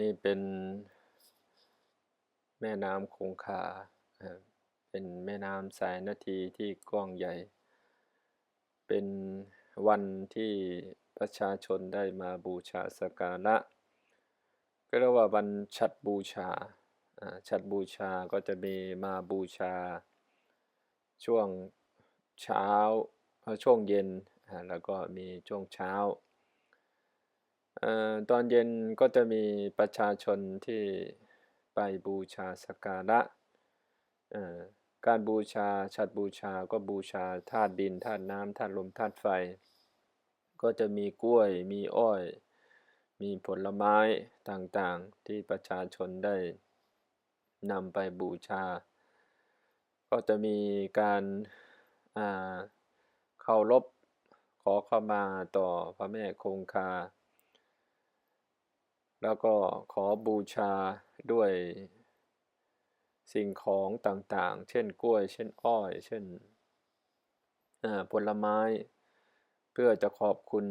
นี่เป็นแม่น้ำคงคา เป็นแม่น้ำสายนาทีที่กว้างใหญ่ เป็นวันที่ประชาชนได้มาบูชาสการะ ก็เรียกว่าวันฉัดบูชาอ่าฉัดบูชาก็จะมีมาบูชา ช่วงเช้าช่วงเย็น แล้วก็มีช่วงเช้า ตอนเย็นก็จะมีประชาชนที่ไปบูชาสักการะ การบูชาฉัดบูชาก็บูชาธาตุดินธาตุน้ำธาตุลมธาตุไฟ ก็จะมีกล้วยมีอ้อย มีผลไม้ต่างๆ ที่ประชาชนได้นำไปบูชา ก็จะมีการเคารพขอเข้ามาต่อพระแม่คงคา แล้วก็ขอบูชาด้วยสิ่งของต่างๆ เช่นกล้วย เช่นอ้อย เช่นผลไม้ เพื่อจะขอบคุณ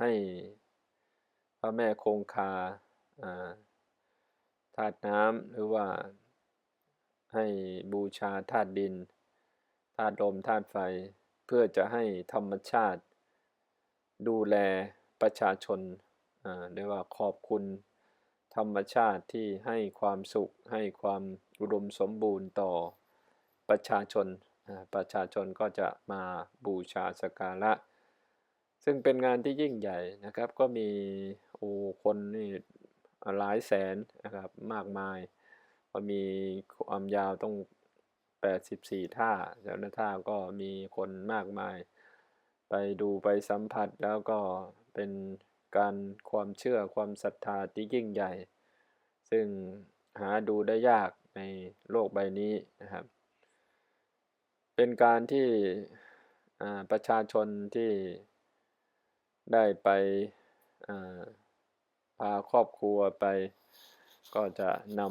ให้พระแม่คงคาอ่าธาตุน้ำหรือว่าให้บูชาธาตุดินธาตุลมธาตุไฟ เพื่อจะให้ธรรมชาติ ดูแลประชาชน เรียกว่าขอบคุณธรรมชาติที่ให้ความสุข ให้ความอุดมสมบูรณ์ต่อประชาชน ประชาชนก็จะมาบูชาสกการะ ซึ่งเป็นงานที่ยิ่งใหญ่นะครับ ก็มีโอ้คนนี่หลายแสนนะครับมากมาย ก็มีความยาวต้อง 84 ท่าแล้วนะท่าก็มีคนมากมาย ไปดูไปสัมผัสแล้วก็เป็น การความเชื่อความศรัทธาที่ยิ่งใหญ่ ซึ่งหาดูได้ยากในโลกใบนี้นะครับ เป็นการที่ประชาชนที่ได้ไปพาครอบครัวไป ก็จะน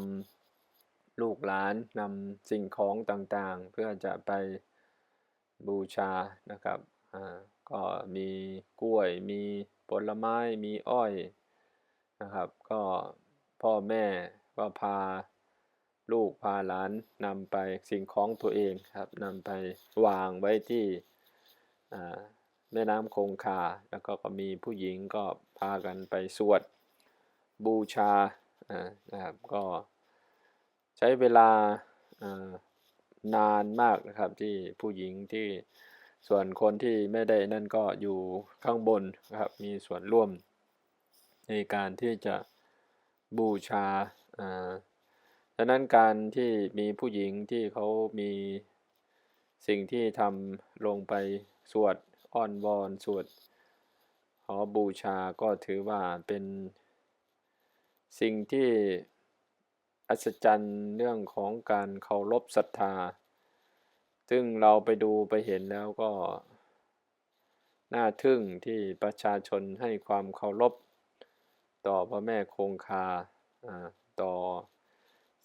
ำลูกหลานนำสิ่งของต่างๆ เพื่อจะไปบูชานะครับ ก็มีกล้วย มีผลไม้ มีอ้อยนะครับ ก็พ่อแม่ก็พาลูกพาหลานนำไปสิ่งของตัวเองครับนำไปวางไว้ที่แม่น้ำคงคา แล้วก็ก็มีผู้หญิงก็พากันไปสวดบูชานะครับก็ใช้เวลานานมากนะครับที่ผู้หญิงที่ ส่วนคนที่ไม่ได้นั่นก็อยู่ข้างบนนะครับ มีส่วนร่วมในการที่จะบูชาอ่าดังนั้นการที่มีผู้หญิงที่เขามีสิ่งที่ทำลงไปสวดอ้อนวอนสวดขอบูชาก็ถือว่าเป็นสิ่งที่อัศจรรย์เรื่องของการเคารพศรัทธา ซึ่งเราไปดูไปเห็นแล้วก็ น่าทึ่งที่ประชาชนให้ความเคารพ ต่อพระแม่คงคาต่อ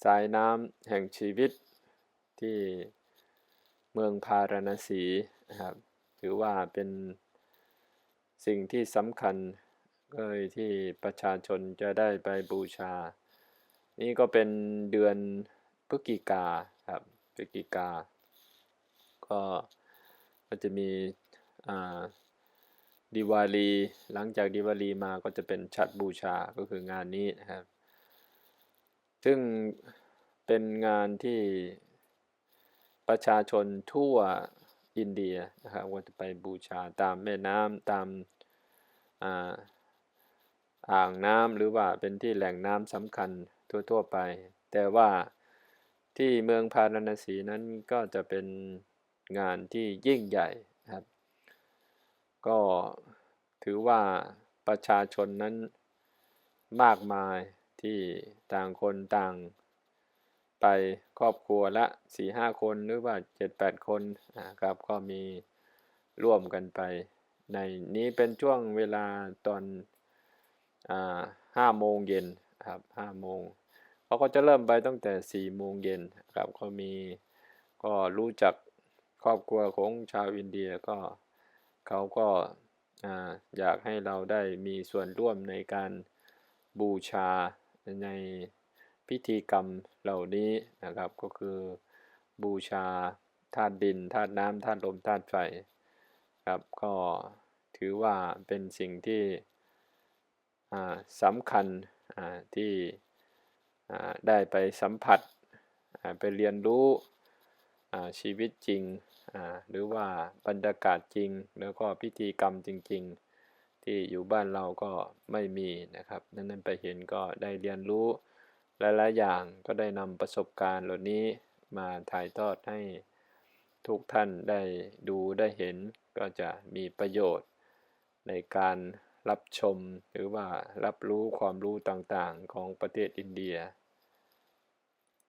สายน้ำแห่งชีวิตที่เมืองพาราณสีนะครับถือว่าเป็นสิ่งที่สำคัญเลยที่ประชาชนจะได้ไปบูชา นี่ก็เป็นเดือนพฤศจิกาครับพฤศจิกา ก็ก็จะมีอ่าดิวาลีหลังจากดิวาลีมาก็จะเป็นฉัดบูชาก็คืองานนี้นะครับ ซึ่งเป็นงานที่ประชาชนทั่วอินเดียนะครับว่าจะไปบูชาตามแม่น้ำตามอ่าอ่างน้ำหรือว่าเป็นที่แหล่งน้ำสำคัญทั่ว ๆ ไป แต่ว่าที่เมืองพาราณสีนั้นก็จะเป็น งานที่ยิ่งใหญ่ครับ ก็ถือว่าประชาชนนั้นมากมายที่ต่างคนต่างไปครอบครัวละสี่ห้าคนหรือว่าเจ็ดแปดคนนะครับก็มีร่วมกันไป ในนี้เป็นช่วงเวลาตอนห้าโมงเย็นครับห้าโมงเขาก็จะเริ่มไปตั้งแต่สี่โมงเย็นครับเขามีก็รู้จัก ครอบครัวของชาวอินเดียก็เขาก็อยากให้เราได้มีส่วนร่วมในการบูชาในพิธีกรรมเหล่านี้นะครับ ก็คือบูชาธาตุดินธาตุน้ำธาตุลมธาตุไฟครับก็ถือว่าเป็นสิ่งที่สำคัญที่ได้ไปสัมผัสไปเรียนรู้ชีวิตจริง หรือว่าบรรยากาศจริง แล้วก็พิธีกรรมจริง ๆ ที่อยู่บ้านเราก็ไม่มีนะครับ นั้นไปเห็นก็ได้เรียนรู้หลายๆอย่างก็ได้นำประสบการณ์เหล่านี้มาถ่ายทอดให้ทุกท่านได้ดูได้เห็นก็จะมีประโยชน์ ในการรับชมหรือว่ารับรู้ความรู้ต่างๆของประเทศอินเดีย